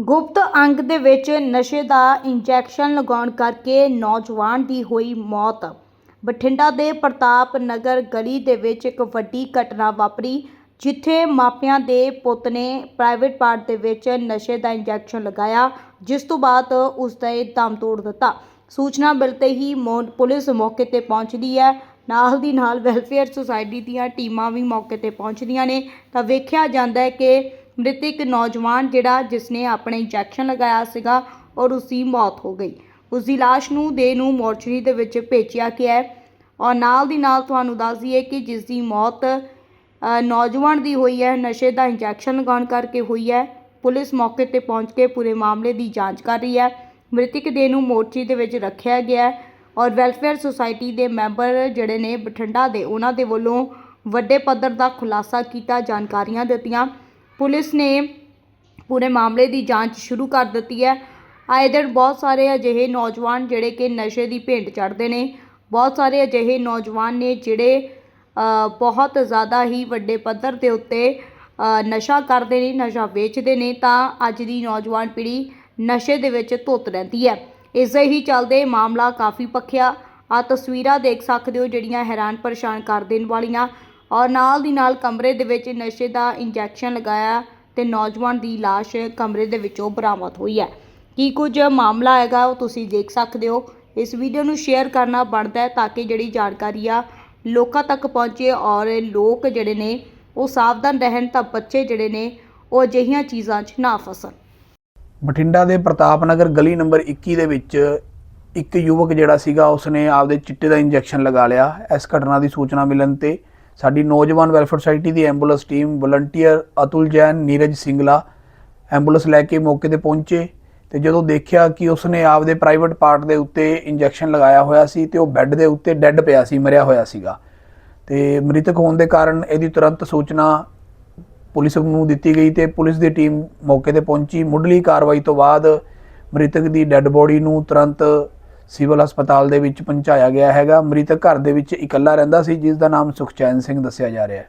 ਗੁਪਤ ਅੰਗ ਦੇ ਵਿੱਚ ਨਸ਼ੇ ਦਾ ਇੰਜੈਕਸ਼ਨ ਲਗਾਉਣ ਕਰਕੇ ਨੌਜਵਾਨ ਦੀ ਹੋਈ ਮੌਤ। ਬਠਿੰਡਾ ਦੇ ਪ੍ਰਤਾਪ ਨਗਰ ਗਲੀ ਦੇ ਵਿੱਚ ਇੱਕ ਵੱਡੀ ਘਟਨਾ ਵਾਪਰੀ, ਜਿੱਥੇ ਮਾਪਿਆਂ ਦੇ ਪੁੱਤ ਨੇ ਪ੍ਰਾਈਵੇਟ ਪਾਰਟ ਦੇ ਵਿੱਚ ਨਸ਼ੇ ਦਾ ਇੰਜੈਕਸ਼ਨ ਲਗਾਇਆ, ਜਿਸ ਤੋਂ ਬਾਅਦ ਉਸ ਦਾ ਇਹ ਦਮ ਤੋੜ ਦਿੱਤਾ। ਸੂਚਨਾ ਮਿਲਤੇ ਹੀ ਮੌ- ਪੁਲਿਸ ਮੌਕੇ ਤੇ ਪਹੁੰਚਦੀ ਹੈ। ਨਾਲ ਦੀ ਨਾਲ ਵੈਲਫੇਅਰ ਸੁਸਾਇਟੀ ਦੀਆਂ ਟੀਮਾਂ ਵੀ ਮੌਕੇ ਤੇ ਪਹੁੰਚਦੀਆਂ ਨੇ। ਤਾਂ ਵੇਖਿਆ ਜਾਂਦਾ ਹੈ ਕਿ ਮ੍ਰਿਤਕ ਨੌਜਵਾਨ ਜਿਹੜਾ ਜਿਸ ਨੇ ਆਪਣੇ ਇੰਜੈਕਸ਼ਨ ਲਗਾਇਆ ਸੀਗਾ ਔਰ ਉਸਦੀ ਮੌਤ ਹੋ ਗਈ। ਉਸ ਦੀ ਲਾਸ਼ ਨੂੰ ਦੇ ਨੂੰ ਮੋਰਚਰੀ ਦੇ ਵਿੱਚ ਭੇਜਿਆ ਗਿਆ ਹੈ। ਔਰ ਨਾਲ ਦੀ ਨਾਲ ਤੁਹਾਨੂੰ ਦੱਸ ਦਈਏ ਕਿ ਜਿਸ ਦੀ ਮੌਤ ਨੌਜਵਾਨ ਦੀ ਹੋਈ ਹੈ, ਨਸ਼ੇ ਦਾ ਇੰਜੈਕਸ਼ਨ ਲਗਾਉਣ ਕਰਕੇ ਹੋਈ ਹੈ। ਪੁਲਿਸ ਮੌਕੇ ਤੇ ਪਹੁੰਚ ਕੇ ਪੂਰੇ ਮਾਮਲੇ ਦੀ ਜਾਂਚ ਕਰ ਰਹੀ ਹੈ। ਮ੍ਰਿਤਕ ਦੇ ਨੂੰ ਮੋਰਚਰੀ ਦੇ ਵਿੱਚ ਰੱਖਿਆ ਗਿਆ ਹੈ ਔਰ ਵੈਲਫੇਅਰ ਸੁਸਾਇਟੀ ਦੇ ਮੈਂਬਰ ਜਿਹੜੇ ਨੇ ਬਠਿੰਡਾ ਦੇ, ਉਹਨਾਂ ਦੇ ਵੱਲੋਂ ਵੱਡੇ ਪੱਧਰ ਦਾ ਖੁਲਾਸਾ ਕੀਤਾ, ਜਾਣਕਾਰੀਆਂ ਦਿੱਤੀਆਂ। ਪੁਲਿਸ ਨੇ ਪੂਰੇ ਮਾਮਲੇ ਦੀ ਜਾਂਚ ਸ਼ੁਰੂ ਕਰ ਦਿੱਤੀ ਹੈ। ਆਏ ਦਿਨ ਬਹੁਤ ਸਾਰੇ ਅਜਿਹੇ ਨੌਜਵਾਨ ਜਿਹੜੇ ਕਿ ਨਸ਼ੇ ਦੀ ਭੇਂਟ ਚੜ੍ਹਦੇ ਨੇ। ਬਹੁਤ ਸਾਰੇ ਅਜਿਹੇ ਨੌਜਵਾਨ ਨੇ ਜਿਹੜੇ ਬਹੁਤ ਜ਼ਿਆਦਾ ਹੀ ਵੱਡੇ ਪੱਧਰ ਦੇ ਉੱਤੇ ਨਸ਼ਾ ਕਰਦੇ ਨੇ, ਨਸ਼ਾ ਵੇਚਦੇ ਨੇ ਤਾਂ ਅੱਜ ਦੀ ਨੌਜਵਾਨ ਪੀੜ੍ਹੀ ਨਸ਼ੇ ਦੇ ਵਿੱਚ ਧੁੱਤ ਰਹਿੰਦੀ ਹੈ। ਇਸੇ ਹੀ ਚੱਲਦੇ ਮਾਮਲਾ ਕਾਫੀ ਪੱਖਿਆ ਆ ਤਸਵੀਰਾਂ ਦੇਖ ਸਕਦੇ ਹੋ ਜਿਹੜੀਆਂ ਹੈਰਾਨ ਪਰੇਸ਼ਾਨ ਕਰ ਦੇਣ ਵਾਲੀਆਂ। ਔਰ ਨਾਲ ਦੀ ਨਾਲ ਕਮਰੇ ਦੇ ਵਿੱਚ ਨਸ਼ੇ ਦਾ ਇੰਜੈਕਸ਼ਨ ਲਗਾਇਆ ਤੇ ਨੌਜਵਾਨ ਦੀ ਲਾਸ਼ ਕਮਰੇ ਦੇ ਵਿੱਚੋਂ ਬਰਾਮਦ ਹੋਈ ਹੈ। ਕੀ ਕੁਝ ਮਾਮਲਾ ਹੈਗਾ ਉਹ ਤੁਸੀਂ ਦੇਖ ਸਕਦੇ ਹੋ। ਇਸ ਵੀਡੀਓ ਨੂੰ ਸ਼ੇਅਰ ਕਰਨਾ ਬਣਦਾ ਹੈ ਤਾਂ ਕਿ ਜਿਹੜੀ ਜਾਣਕਾਰੀ ਆ ਲੋਕਾਂ ਤੱਕ ਪਹੁੰਚੇ ਔਰ ਲੋਕ ਜਿਹੜੇ ਨੇ ਉਹ ਸਾਵਧਾਨ ਰਹਿਣ ਤਾਂ ਬੱਚੇ ਜਿਹੜੇ ਨੇ ਉਹ ਅਜਿਹੀਆਂ ਚੀਜ਼ਾਂ 'ਚ ਨਾ ਫਸਣ। ਬਠਿੰਡਾ ਦੇ ਪ੍ਰਤਾਪ ਨਗਰ ਗਲੀ ਨੰਬਰ 21 ਦੇ ਵਿੱਚ ਇੱਕ ਯੁਵਕ ਜਿਹੜਾ ਸੀਗਾ, ਉਸਨੇ ਆਪਦੇ ਚਿੱਟੇ ਦਾ ਇੰਜੈਕਸ਼ਨ ਲਗਾ ਲਿਆ। ਇਸ ਘਟਨਾ ਦੀ ਸੂਚਨਾ ਮਿਲਣ ਤੇ ਸਾਡੀ ਨੌਜਵਾਨ ਵੈਲਫੇਅਰ ਸੁਸਾਇਟੀ ਦੀ ambulance team volunteer Atul Jain, Neeraj Singla ambulance ਲੈ ਕੇ ਮੌਕੇ ਤੇ ਪਹੁੰਚੇ ਤੇ ਜਦੋਂ ਦੇਖਿਆ ਕਿ ਉਸਨੇ ਆਪਦੇ ਪ੍ਰਾਈਵੇਟ ਪਾਰਟ ਦੇ ਉੱਤੇ ਇੰਜੈਕਸ਼ਨ ਲਗਾਇਆ ਹੋਇਆ ਸੀ ਤੇ ਉਹ ਬੈੱਡ ਦੇ ਉੱਤੇ ਡੈੱਡ ਪਿਆ ਸੀ, ਮਰਿਆ ਹੋਇਆ ਸੀਗਾ। ਤੇ ਮ੍ਰਿਤਕ ਹੋਣ ਦੇ ਕਾਰਨ ਇਹਦੀ ਤੁਰੰਤ ਸੂਚਨਾ ਪੁਲਿਸ ਨੂੰ ਦਿੱਤੀ ਗਈ ਤੇ ਪੁਲਿਸ ਦੀ ਟੀਮ ਮੌਕੇ ਤੇ ਪਹੁੰਚੀ। ਮੁੱਢਲੀ ਕਾਰਵਾਈ ਤੋਂ ਬਾਅਦ ਮ੍ਰਿਤਕ ਦੀ ਡੈੱਡ ਬੋਡੀ ਨੂੰ ਤੁਰੰਤ ਸਿਵਲ ਹਸਪਤਾਲ ਦੇ ਵਿੱਚ ਪਹੁੰਚਾਇਆ ਗਿਆ ਹੈਗਾ। ਮ੍ਰਿਤਕ ਘਰ ਦੇ ਵਿੱਚ ਇਕੱਲਾ ਰਹਿੰਦਾ ਸੀ, ਜਿਸ ਦਾ ਨਾਮ ਸੁਖਚੈਨ ਸਿੰਘ ਦੱਸਿਆ ਜਾ ਰਿਹਾ ਹੈ।